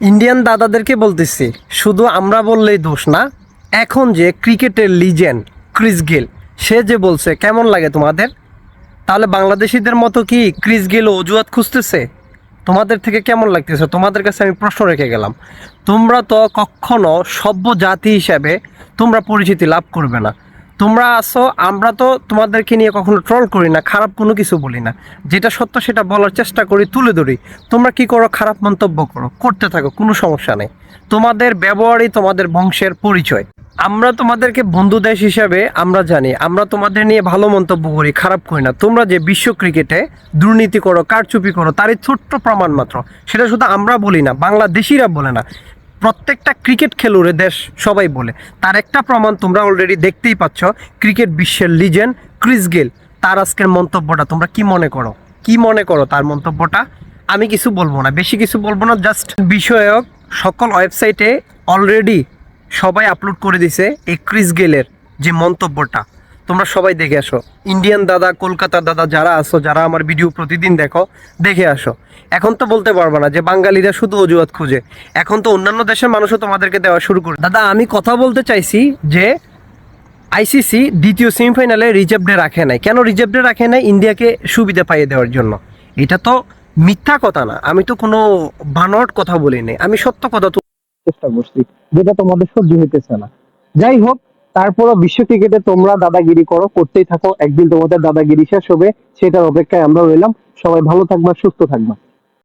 Indian দাদাদেরকে বলতেছি, শুধু আমরা বললেই দোষ না, এখন যে ক্রিকেটের লিজেন্ড ক্রিস গেল সে যে বলছে, কেমন লাগে তোমাদের? তাহলে বাংলাদেশিদের মতো কি ক্রিস গেল অজুহাত খুঁজতেছে? তোমাদের থেকে কেমন লাগতেছে? তোমাদের কাছে আমি প্রশ্ন রেখে গেলাম। তোমরা তো কখনো সভ্য জাতি হিসাবে তোমরা পরিচিতি লাভ করবে না। তোমরা আসো আমরা তো তোমাদেরকে নিয়ে কখনো ট্রল করি না, খারাপ কোনো কিছু বলি না। যেটা সত্য সেটা বলার চেষ্টা করি, তুলে ধরি। তোমরা কি করো, খারাপ মন্তব্য করো, করতে থাকো, কোনো সমস্যা নেই। তোমাদের ব্যবহারই তোমাদের বংশের পরিচয়। আমরা তোমাদেরকে বন্ধু দেশ হিসাবে আমরা জানি, আমরা তোমাদের নিয়ে ভালো মন্তব্য করি, খারাপ করি না। তোমরা যে বিশ্ব ক্রিকেটে দুর্নীতি করো, কারচুপি করো, তারই ছোট্ট প্রমাণ মাত্র। সেটা শুধু আমরা বলি না, বাংলাদেশিরা বলে না। প্রত্যেকটা ক্রিকেট খেলুড়ে দেশ সবাই বলে। তার একটা প্রমাণ তোমরা অলরেডি দেখতেই পাচ্ছ। ক্রিকেট বিশ্বের লিজেন্ড ক্রিস গেল। তার আজকের মন্তব্যটা তোমরা কি মনে করো? কি মনে করো তার মন্তব্যটা? আমি কিছু বলব না, বেশি কিছু বলব না জাস্ট বিষয়ক সকল ওয়েবসাইটে অলরেডি সবাই আপলোড করে দিছে এই ক্রিস গেলের যে মন্তব্যটা। তোমরা সবাই দেখে আসো। ইন্ডিয়ান দাদা, কলকাতার দাদা যারা আসো, যারা আমার ভিডিও প্রতিদিন দেখো, দেখে আসো। এখন তো বলতে পারব না যে বাঙালিরা শুধু অজুহাত খুঁজে। এখন তো অন্যান্য দেশের মানুষও তোমাদেরকে দেওয়া শুরু করে দাদা, আমি কথা বলতে চাইছি যে আইসিসি দ্বিতীয় সেমিফাইনালে রিজার্ভ ডে রাখে নাই। কেন রিজার্ভ ডে রাখে নাই? ইন্ডিয়াকে সুবিধা পাইয়ে দেওয়ার জন্য। এটা তো মিথ্যা কথা না। আমি তো কোনো বানট কথা বলি নাই আমি সত্য কথা চেষ্টা করছি। যেটা তোমাদের সহ্য হইতেছে না। যাই হোক তারপরও বিশ্ব ক্রিকেটে তোমরা দাদাগিরি করো, করতেই থাকো। একদিন তোমাদের দাদাগিরি শেষ হবে, সেটার অপেক্ষায় আমরা রইলাম। সবাই ভালো থাকবা, সুস্থ থাকবা।